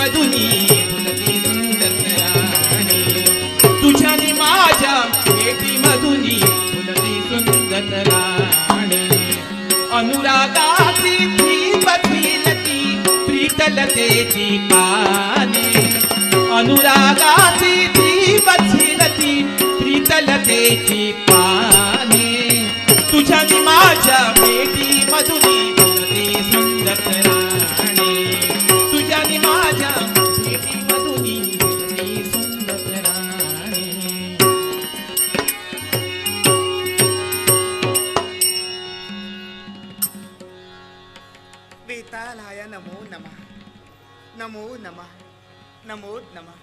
मधुनी फुलती सुंदर राणी तुझ्याने माझ्या भेटी मधुनी फुलती सुंदर राणी अनुरागाची ती बसविलती प्रीतलतेची पाने अनुरागाची ती बसविलती प्रीतलतेची पाने तुझ्याने माझ्या वेतालाय नमो नमः. नमो नमः. नमो नमः.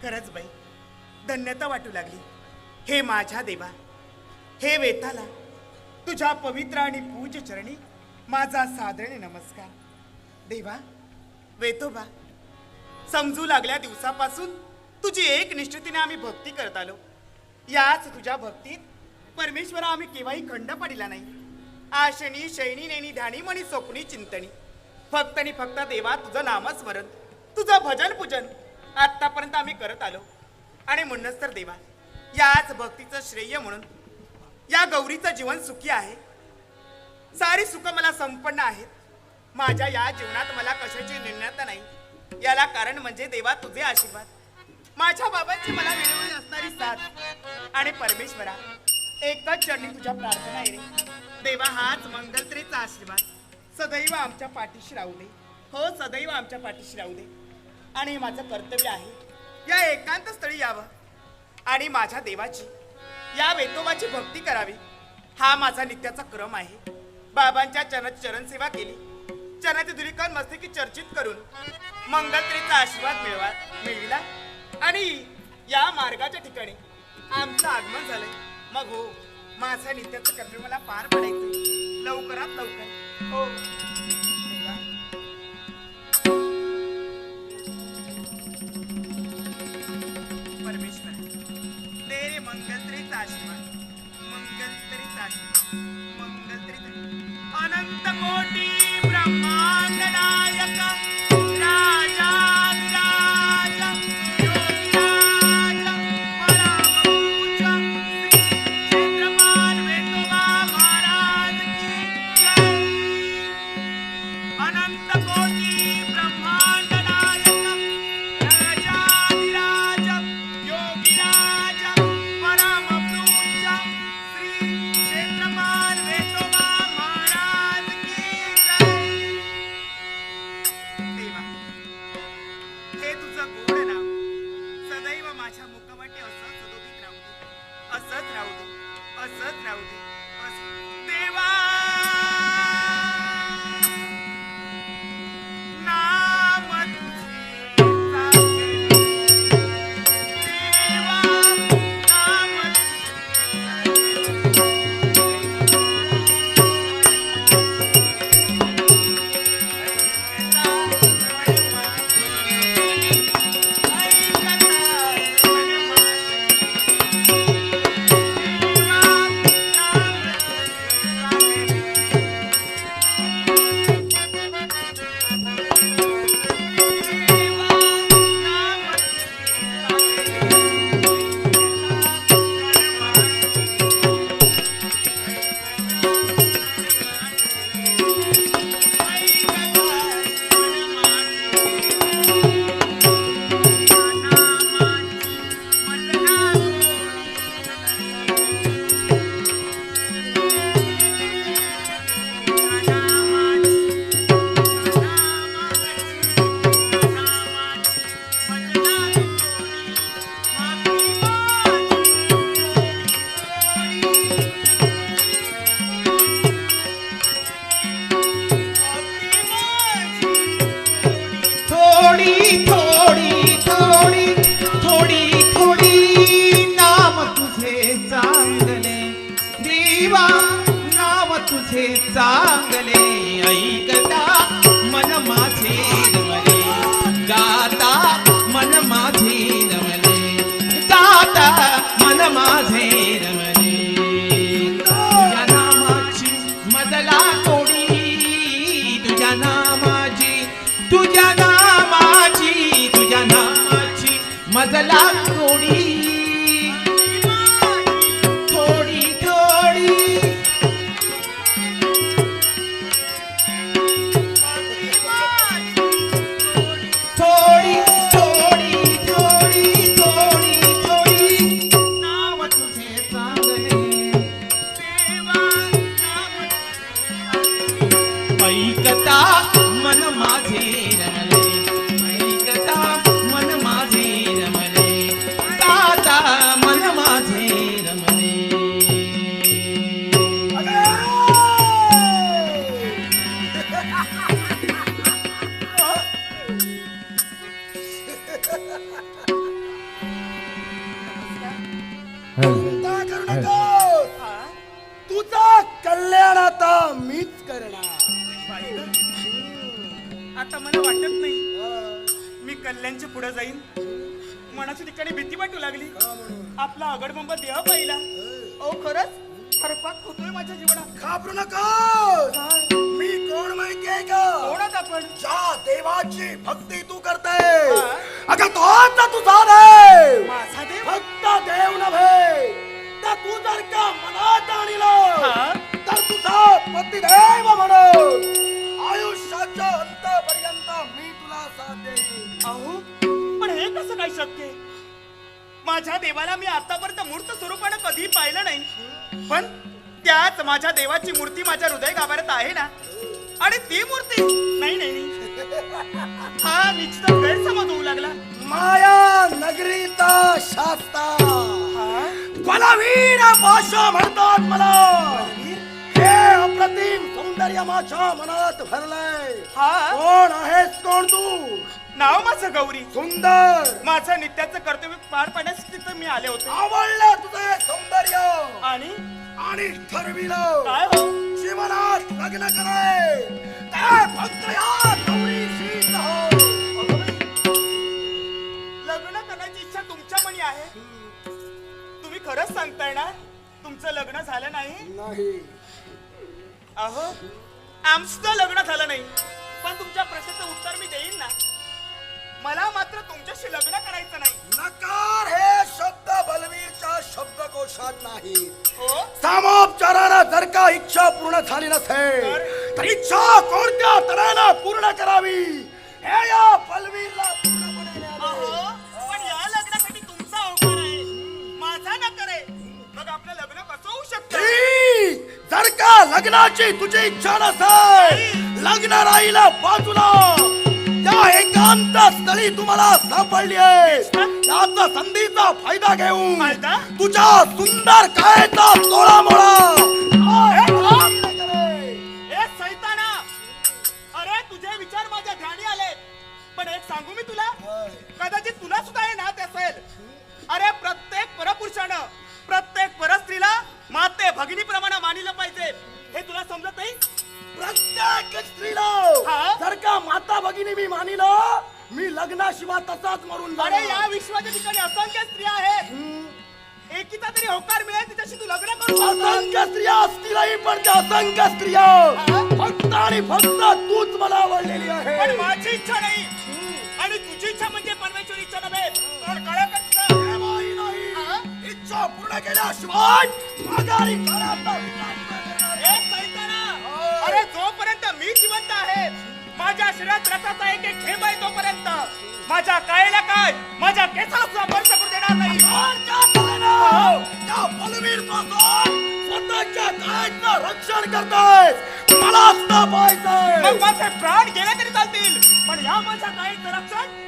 खरंच बाई धन्यता वाटू लागली. हे माझ्या देवा हे वेताला तुझ्या पवित्र आणि पूज चरणी माझा सादरणे नमस्कार. देवा वेतोबा समजू लागल्या दिवसापासून तुझी एक निश्चितीने आम्ही भक्ती करत आलो. याच तुझ्या भक्तीत परमेश्वरा आम्ही केव्हाही खंड पडिला नाही. आशनी शैनी नेनी ध्यानी म्हणी स्वप्नी चिंतनी. फक्त आणि फक्त देवा तुझं नामस्मरण तुझं भजन पूजन आतापर्यंत आम्ही करत आलो. आणि म्हणूनच तर देवा याच भक्तीचं श्रेय म्हणून या गौरीचं जीवन सुखी आहे. सारी सुख मला संपन्न आहेत. माझ्या या जीवनात मला कशाची निर्णयता नाही. याला कारण म्हणजे देवा तुझे आशीर्वाद. माझ्या बाबांची मला वेळोवेळी असणारी साथ. आणि परमेश्वरा एकच चरणी तुझ्या प्रार्थना आहे रे देवा हाच मंगलत्रीचा आशीर्वाद. सदैव आमच्या पाठीशी राहू दे हो सदैव आमच्या पाठीशी राहू दे आणि हे माझं कर्तव्य आहे. या एकांत स्थळी यावं. आणि माझ्या देवाची या वेतोबाची भक्ती करावी. हा माझा नित्याचा क्रम आहे. बाबांच्या चरण चरणसेवा केली. चरणाची धुरीकरण मस्तकी चर्चित करून मंगलत्रेचा आशीर्वाद मिळवा मिळविला. आणि या मार्गाच्या ठिकाणी आमचं आगमन झालंय. मग हो माझा नित्याचं कर्तव्य मला पार पडायचं लवकरात लवकर. हो चिंता करू नकोस. तुझं कल्याण आता मीच करणार. आता मला वाटत नाही मी कल्याणच्या पुढे जाईन. मनाच्या ठिकाणी भीती वाटू लागली. आपला अगडबंब देह पाहिला. ओ खरंच फरफाट होतोय माझ्या जीवनात. घाबरू नकोस. मी कोण माहितीये का? कोणाच आपण ज्या देवाची भक्ती तू करते अगं तोच ना तुझा देव. माझा देव नव्हे तर तू जर का मनात आणलं? तर तुझा पतिदेव म्हणून आयुष्याच्या अंतपर्यंत मी तुला साथ देईन अहो पण हे कसं काय शक्य? माझ्या देवाला मी आतापर्यंत मूर्त स्वरूपानं कधी पाहिलं नाही पण त्याच माझ्या देवाची मूर्ती माझ्या हृदय गाभाऱ्यात आहे ना आणि ती मूर्ती नाही नाही नाही. हा निश्चित गैरसमज होऊ लागला बलवीर भाषा म्हणतात मला. हे अप्रतिम सौंदर्य माझ्या मनात भरलंय. हा? कोण आहेस कोण तू? नाव माझं गौरी. सुंदर. माझं नित्याचं कर्तव्य पार पाडण्यासाठी तर मी आले होते. आवडलं तुझं सौंदर्य. आणि? आणि ठरविलं. काय हो? जीवनात लग्न करे ते फक्त या गौरीशीच हो. अगं बाई, लग्न करण्याची इच्छा तुमच्या मनी आहे. खरंच सांगताय ना तुमचं लग्न झालं नाही? नाही. अहो आमचं लग्न झालं नाही. पण तुमच्या प्रश्नाचं उत्तर मी देईन ना. मला मात्र तुमच्याशी लग्न करायचं नाही. नकार हे शब्द बलवीरच्या शब्दकोशात नाही. हो? सामोपचारानं जर का इच्छा पूर्ण झाली नसेल तर इच्छा कोणत्या तऱ्हेनं पूर्ण करावी? लग्नाची तुझी इच्छा नसेल. लग्न राहिलं बाजूला. त्या एकांत स्थळी तुम्हाला सापडली आहे. याचा संधीचा फायदा घेऊन? तुझ्या सुंदर कायचा तोळा मोळा. अरे तुझे विचार माझ्या ध्यानी आले पण एक सांगू मी तुला? कदाचित तुला सुद्धा हे नात असेल. अरे प्रत्येक परपुरुषानं प्रत्येक परस्त्रीला माते भगिनीप्रमाणे लग्नाशिवाय तसाच मरून अरे या विश्वाच्या ठिकाणी असंख्य स्त्रिया आहेत एकीचा तरी होकार मिळेल तिच्याशी तू लग्न करू. असंख्य स्त्रिया असतीलही पण त्या असंख्य स्त्रिया फक्त आणि फक्त तूच मला आवडलेली पण आहे माझी इच्छा नाही आणि तुझी इच्छा म्हणजे परमेश्वर इच्छा नव्हे पण कळलं का तुझं? प्रेमही नाही. इच्छा पूर्ण केल्याशिवाय माघारी करायचा विचार नाही करणार. ए सैताना! अरे जोपर्यंत मी जिवंत आहे माझ्या शरीरात रक्ताचा एक एक थेंब आहे तोपर्यंत. माझ्या कायला काय? माझ्या केसाला सुद्धा स्पर्श करू देणार नाही. स्वतःच्या काळाचं रक्षण करतायस मलाच ना मग माझे प्राण गेले तरी चालतील. पण या माझ्या काळीचं रक्षण